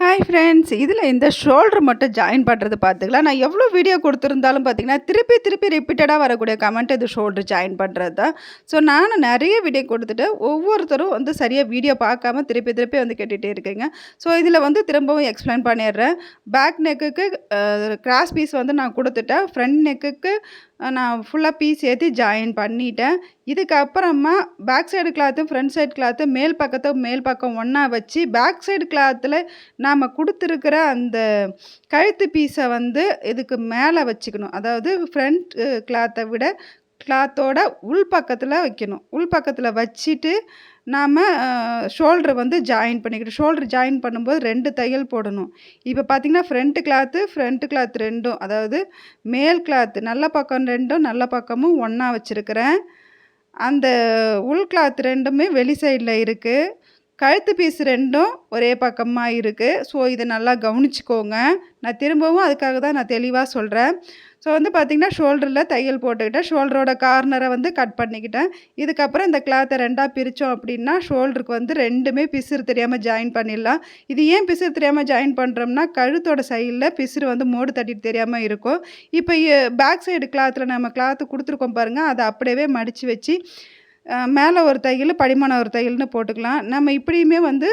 Hi friends இதில் இந்த shoulder மட்டும் ஜாயின் பண்ணுறது பார்த்துக்கலாம் நான் எவ்வளோ வீடியோ கொடுத்துருந்தாலும் பார்த்தீங்கன்னா திருப்பி திருப்பி ரிப்பீட்டடாக வரக்கூடிய கமெண்ட் இது ஷோல்டர் ஜாயின் பண்ணுறது தான் ஸோ நானும் நிறைய வீடியோ கொடுத்துட்டு ஒவ்வொருத்தரும் வந்து சரியாக வீடியோ பார்க்காம திருப்பி திருப்பி வந்து கேட்டுகிட்டே இருக்கீங்க. ஸோ இதில் வந்து திரும்பவும் எக்ஸ்பிளைன் பண்ணிடுறேன். பேக் நெக்குக்கு கிராஸ் பீஸ் வந்து நான் கொடுத்துட்டேன். ஃப்ரண்ட் நெக்குக்கு நான் ஃபுல்லாக பீஸ் ஏற்றி ஜாயின் பண்ணிட்டேன். இதுக்கப்புறமா back side cloth front side cloth மேல் பக்கத்தை மேல் பக்கம் ஒன்றா வச்சு பேக் சைடு கிளாத்தில் நாம் கொடுத்துருக்கிற அந்த கழுத்து பீஸை வந்து இதுக்கு மேலே வச்சுக்கணும். அதாவது ஃப்ரண்ட் கிளாத்தை விட கிளாத்தோட உள் பக்கத்தில் வைக்கணும். உள் பக்கத்தில் வச்சுட்டு நாம் ஷோல்டர் வந்து ஜாயின் பண்ணிக்கிட்டு ஷோல்ட்ரு ஜாயின் பண்ணும்போது ரெண்டு தையல் போடணும். இப்போ பார்த்திங்கன்னா ஃப்ரண்ட் கிளாத்து ஃப்ரண்ட்டு கிளாத் ரெண்டும் அதாவது மேல் கிளாத்து நல்ல பக்கம் ரெண்டும் நல்ல பக்கமும் ஒன்றா வச்சுருக்கிறேன். அந்த உள் கிளாத் ரெண்டுமே வெளி சைடில் இருக்குது கழுத்து பீஸ் ரெண்டும் ஒரே பக்கமாக இருக்குது ஸோ இதை நல்லா கவனிச்சிக்கோங்க. நான் திரும்பவும் அதுக்காக தான் நான் தெளிவாக சொல்கிறேன் ஸோ வந்து பார்த்திங்கன்னா ஷோல்டரில் தையல் போட்டுக்கிட்டேன். ஷோல்டரோட கார்னரை வந்து கட் பண்ணிக்கிட்டேன். இதுக்கப்புறம் இந்த கிளாத்தை ரெண்டாக பிரித்தோம் அப்படின்னா ஷோல்டருக்கு வந்து ரெண்டுமே பிசுறு தெரியாமல் ஜாயின் பண்ணிடலாம். இது ஏன் பிசுறு தெரியாமல் ஜாயின் பண்ணுறோம்னா கழுத்தோட சைடில் பிசுறு வந்து மோடு தட்டிட்டு தெரியாமல் இருக்கும். இப்போ பேக் சைடு கிளாத்தில் நம்ம கிளாத்து கொடுத்துருக்கோம் பாருங்கள் அதை அப்படியே மடித்து வச்சு மேலே ஒரு தையல் படிமான ஒரு தையல்னு போட்டுக்கலாம். நம்ம இப்படியுமே வந்து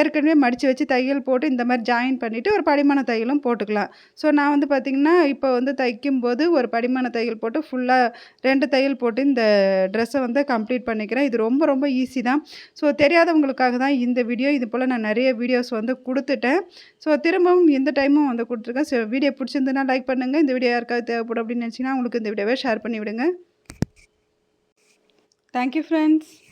ஏற்கனவே மடித்து வச்சு தையல் போட்டு இந்த மாதிரி ஜாயின் பண்ணிவிட்டு ஒரு படிமான தையலும் போட்டுக்கலாம். ஸோ நான் வந்து பார்த்திங்கன்னா இப்போ வந்து தைக்கும்போது ஒரு படிமான தையல் போட்டு ஃபுல்லாக ரெண்டு தையல் போட்டு இந்த ட்ரெஸ்ஸை வந்து கம்ப்ளீட் பண்ணிக்கிறேன். இது ரொம்ப ரொம்ப ஈஸி தான். ஸோ தெரியாதவங்களுக்காக தான் இந்த வீடியோ இது போல் நான் நிறைய வீடியோஸ் வந்து கொடுத்துட்டேன். ஸோ திரும்பவும் எந்த டைமும் வந்து கொடுத்துருக்கேன். ஸோ வீடியோ பிடிச்சிருந்துன்னா லைக் பண்ணுங்கள் இந்த வீடியோ யாருக்காவது தேவைப்படும் அப்படின்னு நினச்சிங்கன்னா உங்களுக்கு இந்த வீடியோவை ஷேர் பண்ணி விடுங்க Thank you, friends.